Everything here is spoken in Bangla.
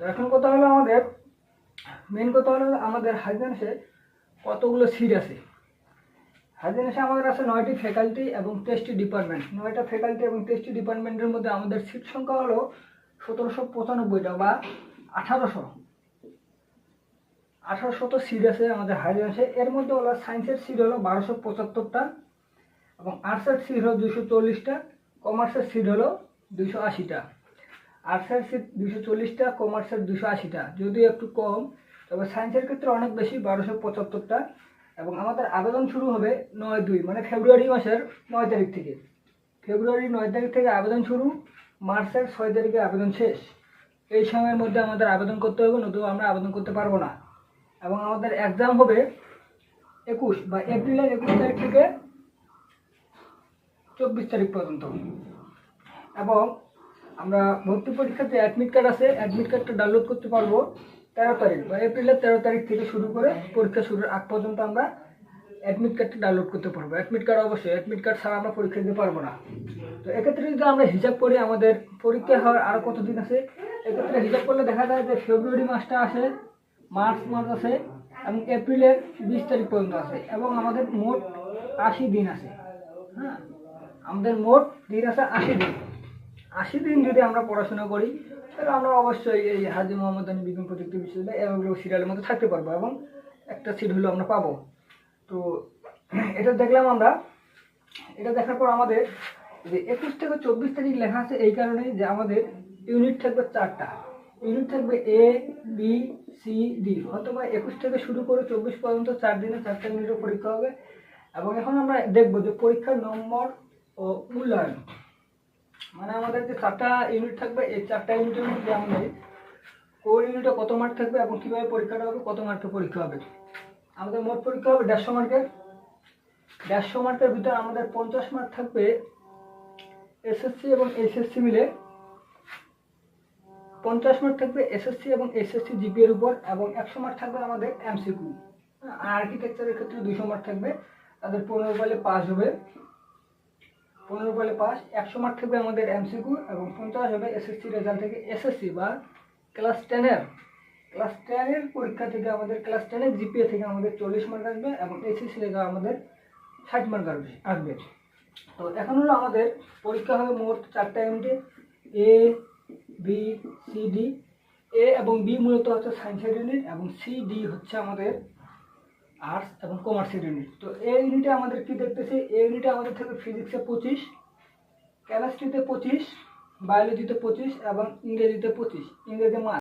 তো এখন কথা হলো আমাদের মেন কথা হলো আমাদের হাইজেন্সে কতগুলো সিট আছে? হাইজেন্সে আমাদের আছে নয়টি ফ্যাকাল্টি এবং তেইশটি ডিপার্টমেন্ট নয়টা ফ্যাকাল্টি এবং তেইশটি ডিপার্টমেন্টের মধ্যে আমাদের সিট সংখ্যা হলো সতেরোশো পঁচানব্বইটা বা আঠারোশো। আঠারোশত সিট আছে আমাদের হাইজেন্সে এর মধ্যে হলো সায়েন্সের সিট হলো বারোশো পঁচাত্তরটা এবং আর্টসের সিট হলো দুশো চল্লিশটা কমার্সের সিট হলো দুশো আশিটা। আর্টসের সিট দুশো চল্লিশটা, কমার্সের দুশো আশিটা। যদিও একটু কম, তবে সায়েন্সের ক্ষেত্রে অনেক বেশি, বারোশো পঁচাত্তরটা। এবং আমাদের আবেদন শুরু হবে নয় দুই মানে ফেব্রুয়ারি মাসের নয় তারিখ থেকে। ফেব্রুয়ারি নয় তারিখ থেকে আবেদন শুরু, মার্চের ছয় তারিখে আবেদন শেষ। এই সময়ের মধ্যে আমাদের আবেদন করতে হবে, নতুবা আমরা আবেদন করতে পারব না। এবং আমাদের এক্সাম হবে একুশ বা এপ্রিলের একুশ তারিখ থেকে চব্বিশ তারিখ পর্যন্ত। এবং আমরা ভর্তি পরীক্ষাতে অ্যাডমিট কার্ড আছে অ্যাডমিট কার্ডটা ডাউনলোড করতে পারব তেরো তারিখ বা এপ্রিলের তেরো তারিখ থেকে শুরু করে পরীক্ষা শুরুর আগ পর্যন্ত আমরা অ্যাডমিট কার্ডটা ডাউনলোড করতে পারব। অ্যাডমিট কার্ড অবশ্যই অ্যাডমিট কার্ড ছাড়া আমরা পরীক্ষা দিতে পারব না। তো এক্ষেত্রে যদি আমরা হিসাব করি, আমাদের পরীক্ষা হওয়ার আরও কতদিন আছে? এক্ষেত্রে হিসাব করলে দেখা যায় যে ফেব্রুয়ারি মাসটা আছে, মার্চ মাস আছে, এবং এপ্রিলের বিশ তারিখ পর্যন্ত আছে, এবং আমাদের মোট আশি দিন আছে। হ্যাঁ আমাদের মোট দিন আছে আশি দিন। আশি দিন যদি আমরা পড়াশোনা করি, তাহলে আমরা অবশ্যই এই হাজি মোহাম্মদ আলী বিজ্ঞান প্রযুক্তি বিশ্ববিদ্যালয় এগুলো সিরিয়ালের মধ্যে থাকতে পারব এবং একটা সিট হলেও আমরা পাবো। তো এটা দেখলাম আমরা। এটা দেখার পর আমাদের যে একুশ থেকে চব্বিশ তারিখ লেখা আছে এই কারণে যে আমাদের ইউনিট থাকবে চারটা। ইউনিট থাকবে এ বি সি ডি অথবা একুশ থেকে শুরু করে চব্বিশ পর্যন্ত চার দিনে চারটা ইউনিটের পরীক্ষা হবে। এবং এখন আমরা দেখব যে পরীক্ষার নম্বর ও মূল্যায়ন। মানে আমাদের যে চারটা ইউনিট থাকবে, এই চারটা ইউনিটের মধ্যে আমাদের কোর ইউনিটে কত মার্ক থাকবে এবং কীভাবে পরীক্ষাটা হবে, কত মার্কের পরীক্ষা হবে। আমাদের মোট পরীক্ষা হবে দেড়শো মার্কের দেড়শো মার্কের ভিতরে আমাদের পঞ্চাশ মার্ক থাকবে এসএসসি এবং এইচএসসি মিলে পঞ্চাশ মার্ক থাকবে এসএসসি এবং এইচএসসি জিপি এর উপর এবং একশো মার্ক থাকবে আমাদের এমসিকিউ আর্কিটেকচারের ক্ষেত্রে দুশো মার্ক থাকবে, তাদের পনেরো পালে পাস হবে। পনেরো পালে পাস একশো মার্ক থাকবে আমাদের এমসিকিউ এবং পঞ্চাশ হবে এসএসসি রেজাল্ট থেকে এসএসসি বা ক্লাস টেনের ক্লাস টেনের পরীক্ষা থেকে আমাদের ক্লাস টেনের জিপিএ থেকে আমাদের চল্লিশ মার্ক আসবে এবং এইচএসসি থেকে আমাদের ষাট মার্ক আসবে। আসবে। তো এখন হলো আমাদের পরীক্ষা হবে মোট চারটা ইউনিটে A B C D A এবং বি মূলত হচ্ছে সায়েন্সের ইউনিট এবং সি ডি হচ্ছে আমাদের আর্টস এবং কমার্সের ইউনিট তো এই ইউনিটে আমাদের কি দেখতেছি? এই ইউনিটে আমাদের থাকবে ফিজিক্সে পঁচিশ কেমিস্ট্রিতে পঁচিশ বায়োলজিতে পঁচিশ এবং ইংরেজিতে পঁচিশ। ইংরেজি মাস